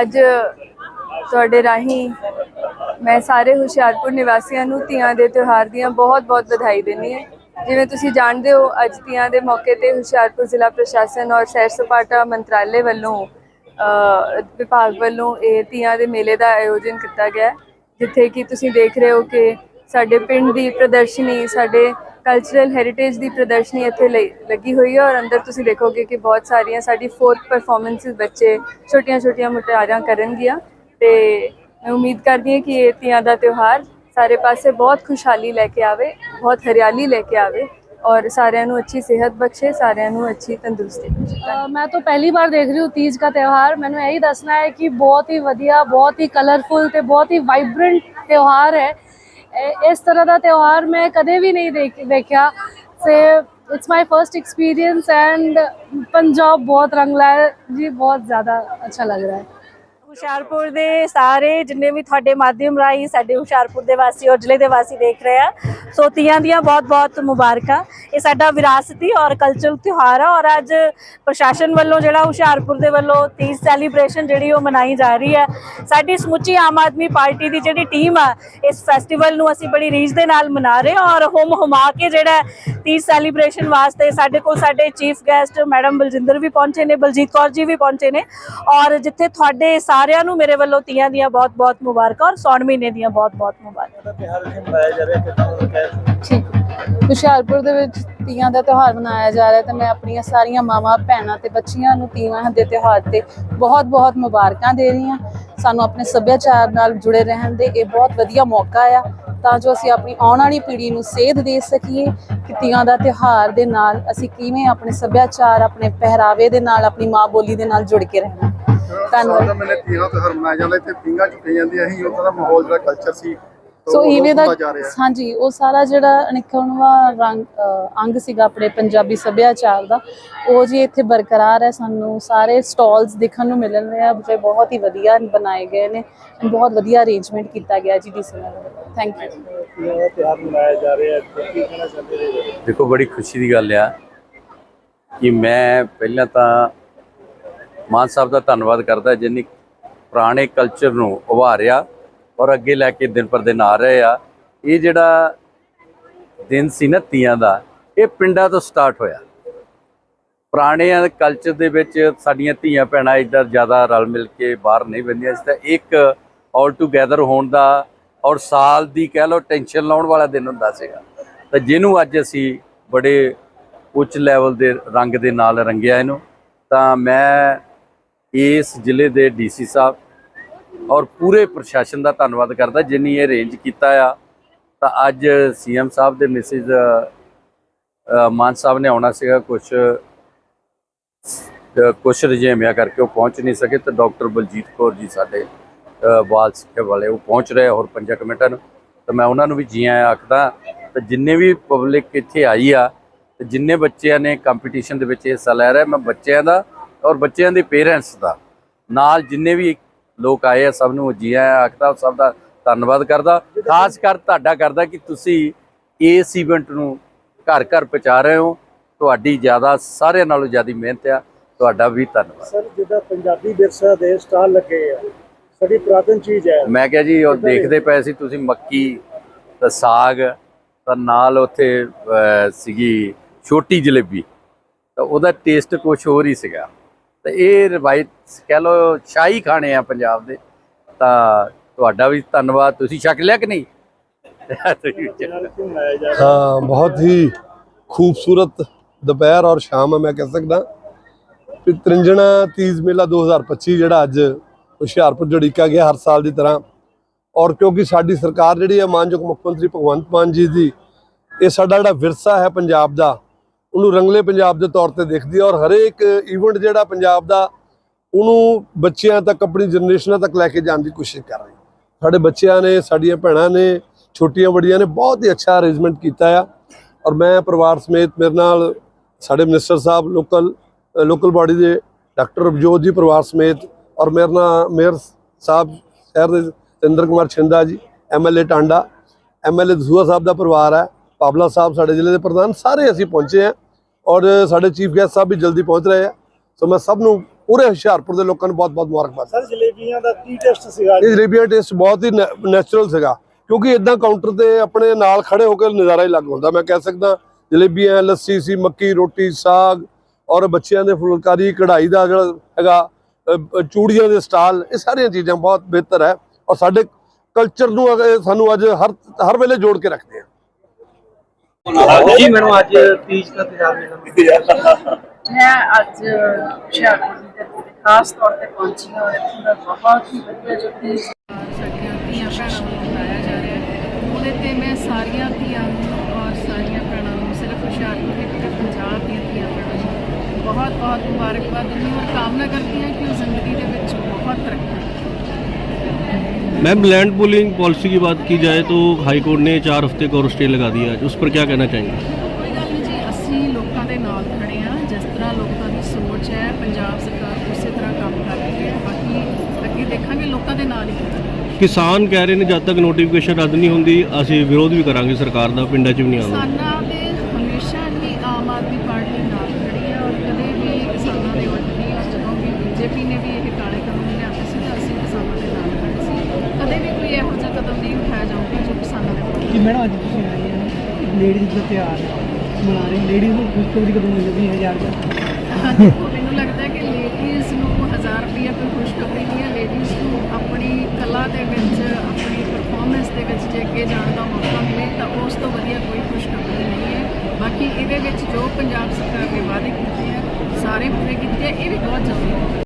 ਅੱਜ ਤੁਹਾਡੇ ਰਾਹੀਂ ਮੈਂ ਸਾਰੇ ਹੁਸ਼ਿਆਰਪੁਰ ਨਿਵਾਸੀਆਂ ਨੂੰ ਤੀਆਂ ਦੇ ਤਿਉਹਾਰ ਦੀਆਂ ਬਹੁਤ-ਬਹੁਤ ਵਧਾਈ ਦਿੰਦੀ ਹਾਂ। ਜਿਵੇਂ ਤੁਸੀਂ ਜਾਣਦੇ ਹੋ, ਅੱਜ ਤੀਆਂ ਦੇ ਮੌਕੇ ਤੇ ਹੁਸ਼ਿਆਰਪੁਰ ਜ਼ਿਲ੍ਹਾ ਪ੍ਰਸ਼ਾਸਨ ਔਰ ਸੈਰ ਸਪਾਟਾ ਮੰਤਰਾਲੇ ਵੱਲੋਂ ਵਿਭਾਗ ਵੱਲੋਂ ਇਹ ਤੀਆਂ ਦੇ ਮੇਲੇ ਦਾ ਆਯੋਜਨ ਕੀਤਾ ਗਿਆ ਜਿੱਥੇ ਕਿ ਤੁਸੀਂ ਦੇਖ ਰਹੇ ਹੋ ਕਿ ਸਾਡੇ ਪਿੰਡ ਦੀ ਪ੍ਰਦਰਸ਼ਨੀ, ਸਾਡੇ ਕਲਚਰਲ ਹੈਰੀਟੇਜ ਦੀ ਪ੍ਰਦਰਸ਼ਨੀ ਇੱਥੇ ਲਈ- ਲੱਗੀ ਹੋਈ ਹੈ ਔਰ ਅੰਦਰ ਤੁਸੀਂ ਦੇਖੋਗੇ ਕਿ ਬਹੁਤ ਸਾਰੀਆਂ ਸਾਡੀ ਫੋਰਥ ਪਰਫਾਰਮੈਂਸਸ ਬੱਚੇ ਛੋਟੀਆਂ-ਛੋਟੀਆਂ ਮੁਟਿਆਰਾਂ ਕਰਨਗੀਆਂ ਤੇ ਮੈਂ ਉਮੀਦ ਕਰਦੀ ਹਾਂ ਕਿ ਇਹ ਤੀਆਂ ਦਾ ਤਿਉਹਾਰ ਸਾਰੇ ਪਾਸੇ ਬਹੁਤ ਖੁਸ਼ਹਾਲੀ ਲੈ ਕੇ ਆਵੇ ਬਹੁਤ ਹਰਿਆਲੀ ਲੈ ਕੇ ਆਵੇ ਔਰ ਸਾਰਿਆਂ ਨੂੰ ਅੱਛੀ ਸਿਹਤ ਬਖਸ਼ੇ ਸਾਰਿਆਂ ਨੂੰ ਅੱਛੀ ਤੰਦਰੁਸਤੀ ਬਖਸ਼ੇ अ, मैं तो पहली बार देख रही हूँ तीज का त्यौहार मैंने यही दसना है कि बहुत ही ਵਧੀਆ ਬਹੁਤ ਹੀ ਕਲਰਫੁਲ ਤੇ ਬਹੁਤ ਹੀ ਵਾਈਬ੍ਰੈਂਟ ਤਿਉਹਾਰ ਹੈ ਇਹ- ਇਸ ਤਰ੍ਹਾਂ ਦਾ ਤਿਉਹਾਰ ਮੈਂ ਕਦੇ ਵੀ ਨਹੀਂ ਦੇਖ ਵੇਖਿਆ ਤੇ it's my first experience and Punjab ਬਹੁਤ ਰੰਗਲਾ ਹੈ ਜੀ ਬਹੁਤ ਜ਼ਿਆਦਾ ਅੱਛਾ ਲੱਗ ਰਿਹਾ ਹੈ। ਹੁਸ਼ਿਆਰਪੁਰ ਦੇ ਸਾਰੇ ਜਿੰਨੇ ਵੀ ਤੁਹਾਡੇ ਮਾਧਿਅਮ ਰਾਹੀਂ ਸਾਡੇ ਹੁਸ਼ਿਆਰਪੁਰ ਦੇ ਵਾਸੀ ਔਰ ਜ਼ਿਲ੍ਹੇ ਦੇ ਵਾਸੀ ਦੇਖ ਰਹੇ ਆ ਸੋ ਤੀਆਂ ਦੀਆਂ ਬਹੁਤ-ਬਹੁਤ ਮੁਬਾਰਕਾਂ। ਇਹ ਸਾਡਾ ਵਿਰਾਸਤੀ ਔਰ ਕਲਚਰਲ ਤਿਉਹਾਰ ਆ ਔਰ ਅੱਜ ਪ੍ਰਸ਼ਾਸਨ ਵੱਲੋਂ ਜਿਹੜਾ ਹੁਸ਼ਿਆਰਪੁਰ ਦੇ ਵੱਲੋਂ ਤੀਜ ਸੈਲੀਬ੍ਰੇਸ਼ਨ ਜਿਹੜੀ ਉਹ ਮਨਾਈ ਜਾ ਰਹੀ ਹੈ। ਸਾਡੀ ਸਮੁੱਚੀ ਆਮ ਆਦਮੀ ਪਾਰਟੀ ਦੀ ਜਿਹੜੀ ਟੀਮ ਆ, ਇਸ ਫੈਸਟੀਵਲ ਨੂੰ ਅਸੀਂ ਬੜੀ ਰੀਝ ਦੇ ਨਾਲ ਮਨਾ ਰਹੇ ਹਾਂ ਔਰ ਹੁਮ ਹੁਮਾ ਕੇ ਜਿਹੜਾ ਤੀਜ ਸੈਲੀਬ੍ਰੇਸ਼ਨ ਵਾਸਤੇ ਸਾਡੇ ਕੋਲ ਸਾਡੇ ਚੀਫ ਗੈਸਟ ਮੈਡਮ ਬਲਜਿੰਦਰ ਵੀ ਪਹੁੰਚੇ ਨੇ, ਬਲਜੀਤ ਕੌਰ ਜੀ ਵੀ ਪਹੁੰਚੇ ਨੇ ਔਰ ਜਿੱਥੇ ਤੁਹਾਡੇ ਸਾਰਿਆਂ ਨੂੰ ਮੇਰੇ ਵੱਲੋਂ ਤੀਆਂ ਦੀਆਂ ਬਹੁਤ-ਬਹੁਤ ਮੁਬਾਰਕਾਂ ਔਰ ਸੌਣ ਮਹੀਨੇ ਦੀਆਂ ਬਹੁਤ-ਬਹੁਤ ਮੁਬਾਰਕਾਂ। ਠੀਕ। ਹੁਸ਼ਿਆਰਪੁਰ ਦੇ ਵਿੱਚ ਤੀਆਂ ਦਾ ਤਿਉਹਾਰ ਮਨਾਇਆ ਜਾ ਰਿਹਾ ਤੇ ਮੈਂ ਆਪਣੀਆਂ ਸਾਰੀਆਂ ਮਾਵਾਂ ਭੈਣਾਂ ਤੇ ਬੱਚੀਆਂ ਨੂੰ ਤੀਆਂ ਦੇ ਤਿਉਹਾਰ ਤੇ ਬਹੁਤ-ਬਹੁਤ ਮੁਬਾਰਕਾਂ ਦੇ ਰਹੀ ਹਾਂ। ਸਾਨੂੰ ਆਪਣੇ ਸੱਭਿਆਚਾਰ ਨਾਲ ਜੁੜੇ ਰਹਿਣ ਦੇ ਇਹ ਬਹੁਤ ਵਧੀਆ ਮੌਕਾ ਆ ਤਾਂ ਜੋ ਅਸੀਂ ਆਪਣੀ ਆਉਣ ਵਾਲੀ ਪੀੜ੍ਹੀ ਨੂੰ ਸੇਧ ਦੇ ਸਕੀਏ ਕਿ ਤੀਆਂ ਦਾ ਤਿਉਹਾਰ ਦੇ ਨਾਲ ਅਸੀਂ ਕਿਵੇਂ ਆਪਣੇ ਸੱਭਿਆਚਾਰ ਆਪਣੇ ਪਹਿਰਾਵੇ ਦੇ ਨਾਲ ਆਪਣੀ ਮਾਂ ਬੋਲੀ ਦੇ ਨਾਲ ਜੁੜ ਕੇ ਰਹਿਣਾ। ਧੰਨਵਾਦ। ਸਾਡਾ ਮੈਨੇ ਤੀਆਂ ਤਿਉਹਾਰ ਮਨਾਇਆ ਜਾਂਦਾ ਇੱਥੇ ਪਿੰਗਾ ਚੁੱਕੀਆਂ ਜਾਂਦੀਆਂ ਸੀ ਉਹਦਾ ਦਾ ਮਾਹੌਲ ਜਿਹੜਾ ਕਲਚਰ ਸੀ ਸੋ ਇਵੇਂ ਦਾ। ਹਾਂਜੀ ਉਹ ਸਾਰਾ ਜਿਹੜਾ ਅਨਿਖੜਵਾਂ ਰੰਗ ਅੰਗ ਸੀਗਾ ਆਪਣੇ ਪੰਜਾਬੀ ਸੱਭਿਆਚਾਰ ਦਾ ਉਹ ਜੀ ਇੱਥੇ ਬਰਕਰਾਰ ਹੈ ਸਾਨੂੰ ਸਾਰੇ ਸਟਾਲਸ ਦੇਖਣ ਨੂੰ ਮਿਲ ਰਹੇ ਆ ਜੋ ਬਹੁਤ ਹੀ ਵਧੀਆ ਬਣਾਏ ਗਏ ਨੇ ਬਹੁਤ ਵਧੀਆ ਅਰੇਂਜਮੈਂਟ ਕੀਤਾ ਗਿਆ ਜੀ ਡੀਸੀ ਨਾਲ। ਥੈਂਕ ਯੂ ਦੇਖੋ ਬੜੀ ਖੁਸ਼ੀ ਦੀ ਗੱਲ ਆ ਕਿ ਮੈਂ ਪਹਿਲਾਂ ਤਾਂ ਮਾਨ ਸਾਹਿਬ ਦਾ ਧੰਨਵਾਦ ਕਰਦਾ ਜਿੰਨੀ ਪੁਰਾਣੇ ਕਲਚਰ ਨੂੰ ਉਭਾਰਿਆ ਔਰ ਅੱਗੇ ਲੈ ਕੇ ਦਿਨ ਪਰ ਦਿਨ ਆ ਰਹੇ ਆ। ਇਹ ਜਿਹੜਾ ਦਿਨ ਸੀ ਨਾ ਤੀਆਂ ਦਾ, ਇਹ ਪਿੰਡਾਂ ਤੋਂ ਸਟਾਰਟ ਹੋਇਆ। ਪੁਰਾਣੇ ਕਲਚਰ ਦੇ ਵਿੱਚ ਸਾਡੀਆਂ ਧੀਆਂ ਭੈਣਾਂ ਇੱਧਰ ਜ਼ਿਆਦਾ ਰਲ ਮਿਲ ਕੇ ਬਾਹਰ ਨਹੀਂ ਬੰਦੀਆਂ ਇਸ ਤਾਂ ਇੱਕ ਆਲ ਟੂਗੇਦਰ ਹੋਣ ਦਾ ਔਰ ਸਾਲ ਦੀ ਕਹਿ ਲਓ ਟੈਨਸ਼ਨ ਲਾਉਣ ਵਾਲਾ ਦਿਨ ਹੁੰਦਾ ਸੀਗਾ। ਤਾਂ ਜਿਹਨੂੰ ਅੱਜ ਅਸੀਂ ਬੜੇ ਉੱਚ ਲੈਵਲ ਦੇ ਰੰਗ ਦੇ ਨਾਲ ਰੰਗਿਆ ਇਹਨੂੰ, ਤਾਂ ਮੈਂ ਇਸ ਜ਼ਿਲ੍ਹੇ ਦੇ ਡੀਸੀ ਸਾਹਿਬ ਔਰ ਪੂਰੇ ਪ੍ਰਸ਼ਾਸਨ ਦਾ ਧੰਨਵਾਦ ਕਰਦਾ ਜਿਨੀ ਇਹ ਅਰੇਂਜ ਕੀਤਾ ਆ। ਤਾਂ ਅੱਜ ਸੀਐਮ ਸਾਹਿਬ ਦੇ ਮੈਸੇਜ ਮਾਨ ਸਾਹਿਬ ਨੇ ਆਉਣਾ ਸੀਗਾ ਕੁਝ ਕੁਝ ਰਜੇਮਿਆ ਕਰਕੇ ਉਹ ਪਹੁੰਚ ਨਹੀਂ ਸਕੇ ਤੇ ਡਾਕਟਰ ਬਲਜੀਤ ਕੌਰ ਜੀ ਸਾਡੇ ਅ, ਬਾਲ ਸਿੱਖਿਆ ਵਾਲੇ ਉਹ ਪਹੁੰਚ ਰਹੇ ਹੋਰ ਪੰਜਾਂ ਕਮੇਟਾਂ ਨੂੰ। ਤਾਂ ਮੈਂ ਉਹਨਾਂ ਨੂੰ ਵੀ ਜੀ ਆਇਆਂ ਆਖਦਾ ਤੇ ਜਿੰਨੇ ਵੀ ਪਬਲਿਕ ਇੱਥੇ ਆਈ ਆ ਤੇ ਜਿੰਨੇ ਬੱਚਿਆਂ ਨੇ ਕੰਪੀਟੀਸ਼ਨ ਦੇ ਵਿੱਚ ਹਿੱਸਾ ਲੈ ਰਿਹਾ ਮੈਂ ਬੱਚਿਆਂ ਦਾ ਔਰ ਬੱਚਿਆਂ ਦੇ ਪੇਰੈਂਟਸ ਦਾ। ਨਾਲ ਜਿੰਨੇ ਵੀ ਲੋਕ ਆਏ ਆ ਸਭ ਨੂੰ ਜੀ ਆਇਆਂ ਆਖਦਾ ਸਭ ਦਾ ਧੰਨਵਾਦ ਕਰਦਾ। ਖਾਸ ਕਰ ਤੁਹਾਡਾ ਕਰਦਾ ਕਿ ਤੁਸੀਂ ਇਸ ਇਵੈਂਟ ਨੂੰ ਘਰ ਘਰ ਪਹੁੰਚਾ ਰਹੇ ਹੋ। ਤੁਹਾਡੀ ਜ਼ਿਆਦਾ ਸਾਰਿਆਂ ਨਾਲੋਂ ਜ਼ਿਆਦਾ ਮਿਹਨਤ ਆ। ਤੁਹਾਡਾ ਵੀ ਧੰਨਵਾਦ। ਸਰ ਜਿੱਦਾਂ ਪੰਜਾਬੀ ਵਿਰਸਾ ਦੇ ਸਟਾਲ ਲੱਗੇ ਆ ਸਾਡੀ ਪੁਰਾਤਨ ਚੀਜ਼ ਹੈ। ਮੈਂ ਕਿਹਾ ਜੀ ਉਹ ਦੇਖਦੇ ਪਏ ਸੀ ਤੁਸੀਂ ਮੱਕੀ ਤੇ ਸਾਗ ਤਾਂ ਨਾਲ ਉੱਥੇ ਸੀਗੀ ਛੋਟੀ ਜਲੇਬੀ। ਤਾਂ ਉਹਦਾ ਟੇਸਟ ਕੁਝ ਹੋਰ ਹੀ ਸੀਗਾ। ਤੇ ਇਹ ਰਵਾਇਤ ਕਹਿ ਲੋ ਸ਼ਾਹੀ ਖਾਣੇ ਆ ਪੰਜਾਬ ਦੇ। ਤਾਂ ਤੁਹਾਡਾ ਵੀ ਧੰਨਵਾਦ। ਤੁਸੀਂ ਛਕ ਲਿਆ ਕਿ ਨਹੀਂ? ਹਾਂ, ਬਹੁਤ ਹੀ ਖੂਬਸੂਰਤ ਦੁਪਹਿਰ ਔਰ ਸ਼ਾਮ ਮੈਂ ਕਹਿ ਸਕਦਾ। ਤ੍ਰਿੰਜਣਾ ਤੀਜ ਮੇਲਾ 2025 ਜਿਹੜਾ ਅੱਜ ਹੁਸ਼ਿਆਰਪੁਰ ਜੜੀਕਾ ਗਿਆ ਹਰ ਸਾਲ ਦੀ ਤਰ੍ਹਾਂ। ਔਰ ਕਿਉਂਕਿ ਸਾਡੀ ਸਰਕਾਰ ਜਿਹੜੀ ਹੈ ਮਾਨਯੋਗ ਮੁੱਖ ਮੰਤਰੀ ਭਗਵੰਤ ਮਾਨ ਜੀ ਦੀ, ਇਹ ਸਾਡਾ ਜਿਹੜਾ ਵਿਰਸਾ ਹੈ ਪੰਜਾਬ ਦਾ ਉਹਨੂੰ ਰੰਗਲੇ ਪੰਜਾਬ ਦੇ ਤੌਰ ਤੇ ਦੇਖਦੀ ਹੈ ਔਰ ਹਰੇਕ ਇਵੈਂਟ ਜਿਹੜਾ ਪੰਜਾਬ ਦਾ, ਉਹਨੂੰ ਬੱਚਿਆਂ ਤੱਕ, ਆਪਣੀ ਜਨਰੇਸ਼ਨਾਂ ਤੱਕ ਲੈ ਕੇ ਜਾਣ ਦੀ ਕੋਸ਼ਿਸ਼ ਕਰ ਰਹੀ ਸਾਡੇ ਬੱਚਿਆਂ ਨੇ, ਸਾਡੀਆਂ ਭੈਣਾਂ ਨੇ, ਛੋਟੀਆਂ ਵੱਡੀਆਂ ਨੇ ਬਹੁਤ ਹੀ ਅੱਛਾ ਅਰੇਂਜਮੈਂਟ ਕੀਤਾ ਆ। ਔਰ ਮੈਂ ਪਰਿਵਾਰ ਸਮੇਤ ਮੇਰੇ ਨਾਲ ਸਾਡੇ minister sahib local local body ਦੇ ਡਾਕਟਰ ਰਵਜੋਤ ਜੀ ਪਰਿਵਾਰ ਸਮੇਤ ਔਰ ਮੇਰੇ ਨਾਲ ਮੇਅਰ ਸਾਹਿਬ, ਸ਼ਹਿਰ ਦੇ ਸਿੰਦਰ ਕੁਮਾਰ ਛਿੰਦਾ ਜੀ ਐਮਐਲਏ ਟਾਂਡਾ ਐਮਐਲਏ ਦਸੂਆ ਸਾਹਿਬ ਦਾ ਪਰਿਵਾਰ ਹੈ ਪਾਬਲਾ ਸਾਹਿਬ ਸਾਡੇ ਜ਼ਿਲ੍ਹੇ ਦੇ ਪ੍ਰਧਾਨ, ਸਾਰੇ ਅਸੀਂ ਪਹੁੰਚੇ ਹਾਂ ਔਰ ਸਾਡੇ ਚੀਫ ਗੈਸਟ ਸਾਹਿਬ ਵੀ ਜਲਦੀ ਪਹੁੰਚ ਰਹੇ ਆ। ਸੋ ਮੈਂ ਸਭ ਨੂੰ ਪੂਰੇ ਹੁਸ਼ਿਆਰਪੁਰ ਦੇ ਲੋਕਾਂ ਨੂੰ ਬਹੁਤ-ਬਹੁਤ ਮੁਬਾਰਕਬਾਦ। ਸਰ ਜਲੇਬੀਆਂ ਦਾ ਕੀ ਟੇਸਟ ਸੀਗਾ ਇਹ ਜਲੇਬੀਆਂ ਟੇਸਟ ਬਹੁਤ ਹੀ ਨੈਚੁਰਲ ਸੀਗਾ। ਕਿਉਂਕਿ ਇਦਾਂ ਕਾਊਂਟਰ ਤੇ ਆਪਣੇ ਨਾਲ ਖੜੇ ਹੋ ਕੇ ਨਜ਼ਾਰਾ ਹੀ ਲੱਗ ਹੁੰਦਾ। ਮੈਂ ਕਹਿ ਸਕਦਾ ਜਲੇਬੀਆਂ ਲੱਸੀ ਸੀ ਮੱਕੀ ਰੋਟੀ ਸਾਗ ਔਰ ਬੱਚਿਆਂ ਦੇ ਫੁਲਕਾਰੀ ਕਢਾਈ ਦਾ ਜਿਹੜਾ ਹੈਗਾ ਚੂੜੀਆਂ ਦੇ ਸਟਾਲ ਇਹ ਸਾਰੀਆਂ ਚੀਜ਼ਾਂ ਬਹੁਤ ਬਿਹਤਰ ਹੈ। ਔਰ ਸਾਡੇ ਕਲਚਰ ਨੂੰ ਸਾਨੂੰ ਅੱਜ ਹਰ ਹਰ ਵੇਲੇ ਜੋੜ ਕੇ ਰੱਖਦੇ ਆ। ਜੀ ਮੈਨੂੰ ਅੱਜ ਤੀਜ ਦਾ ਤਿਉਹਾਰ ਮਿਲਣਾ ਮੈਂ ਅੱਜ ਹੁਸ਼ਿਆਰਪੁਰ ਦੀ ਧਰਤੀ ਤੇ ਖਾਸ ਤੌਰ ਤੇ ਪਹੁੰਚੀ ਹਾਂ ਔਰ ਇੱਥੋਂ ਦਾ ਬਹੁਤ ਹੀ ਵਧੀਆ ਜੋ ਤੀਜ ਸਾਡੀਆਂ ਧੀਆਂ ਭੈਣਾਂ ਨੂੰ ਮਨਾਇਆ ਜਾ ਰਿਹਾ ਹੈ। ਉਹਦੇ ਤੇ ਮੈਂ ਸਾਰੀਆਂ ਧੀਆਂ ਨੂੰ ਔਰ ਸਾਰੀਆਂ ਭੈਣਾਂ ਨੂੰ ਸਿਰਫ ਹੁਸ਼ਿਆਰਪੁਰ ਦੀ ਪੰਜਾਬ ਦੀਆਂ ਧੀਆਂ ਭੈਣਾਂ ਨੂੰ ਬਹੁਤ ਬਹੁਤ ਮੁਬਾਰਕਬਾਦ ਦਿੰਦੀ ਹਾਂ। ਔਰ ਕਾਮਨਾ ਕਰਦੀ ਹਾਂ ਕਿ ਉਹ ਜ਼ਿੰਦਗੀ ਦੇ ਵਿੱਚ ਬਹੁਤ ਤਰੱਕੀ मैम लैंड पूलिंग पॉलिसी की बात की जाए तो हाई कोर्ट ने चार हफ्ते का और स्टे लगा दिया है उस पर क्या कहना चाहेंगे ਕੋਈ ਗੱਲ ਨਹੀਂ ਜੀ ਅਸੀਂ ਲੋਕਾਂ ਦੇ ਨਾਲ ਖੜੇ ਹਾਂ ਜਿਸ ਤਰ੍ਹਾਂ ਲੋਕਾਂ ਦੀ ਸੋਚ ਹੈ ਪੰਜਾਬ ਸਰਕਾਰ ਉਸੇ ਤਰ੍ਹਾਂ ਕੰਮ ਕਰ ਰਹੀ ਹੈ ਬਾਕੀ ਅੱਗੇ ਦੇਖਾਂਗੇ ਲੋਕਾਂ ਦੇ ਨਾਲ ਹੀ ਖੜਾਂਗੇ ਕਿਸਾਨ ਕਹਿ ਰਹੇ ਨੇ ਜਦ ਤੱਕ ਨੋਟੀਫਿਕੇਸ਼ਨ ਰੱਦ ਨਹੀਂ ਹੁੰਦੀ ਅਸੀਂ ਵਿਰੋਧ ਵੀ ਕਰਾਂਗੇ ਸਰਕਾਰ ਦਾ ਪਿੰਡਾਂ 'ਚ ਵੀ ਨਹੀਂ ਆਉਂਦਾ ਕਿਸਾਨਾਂ ਦੇ ਹਮੇਸ਼ਾ ਹੀ ਆਮ ਆਦਮੀ ਪਾਰਟੀ ਨਾਲ ਖੜੀ ਹੈ ਔਰ ਕਦੇ ਵੀ ਕਿਸਾਨਾਂ ਦੇ ਉੱਠ ਨਹੀਂ ਔਰ ਜਦੋਂ ਵੀ ਬੀਜੇਪੀ ਨੇ ਵੀ ਇਹ ਕਦਮ ਨਹੀਂ ਉਠਾਇਆ ਜਾਊਗਾ ਜੋ ਕਿਸਾਨਾਂ ਦੇ ਜੀ ਮੈਡਮ ਅੱਜ ਤੁਸੀਂ ਆਏ ਆ ਲੇਡੀਜ਼ ਦਾ ਤਿਉਹਾਰ ਮਨਾ ਰਹੇ ਲੇਡੀਜ਼ ਨੂੰ ਖੁਸ਼ਖਬਰੀ ਕਦੋਂ ਮਿਲਦੀ ਹੈ ਯਾਰ ਹਾਂਜੀ, ਉਹ ਮੈਨੂੰ ਲੱਗਦਾ ਹੈ ਕਿ ਲੇਡੀਜ਼ ਨੂੰ 1000 ਰੁਪਏ ਕੋਈ ਖੁਸ਼ਖਬਰੀ ਨਹੀਂ ਹੈ। ਲੇਡੀਜ਼ ਨੂੰ ਆਪਣੀ ਕਲਾ ਦੇ ਵਿੱਚ ਆਪਣੀ ਪਰਫਾਰਮੈਂਸ ਦੇ ਵਿੱਚ ਜੇ ਅੱਗੇ ਜਾਣ ਦਾ ਮੌਕਾ ਮਿਲੇ ਤਾਂ ਉਸ ਤੋਂ ਵਧੀਆ ਕੋਈ ਖੁਸ਼ਖਬਰੀ ਨਹੀਂ ਹੈ। ਬਾਕੀ ਇਹਦੇ ਵਿੱਚ ਜੋ ਪੰਜਾਬ ਸਰਕਾਰ ਨੇ ਵਾਅਦੇ ਕੀਤੇ ਆ ਸਾਰੇ ਪੂਰੇ ਕੀਤੇ ਆ ਇਹ ਵੀ ਬਹੁਤ ਜ਼ਰੂਰੀ ਹੈ।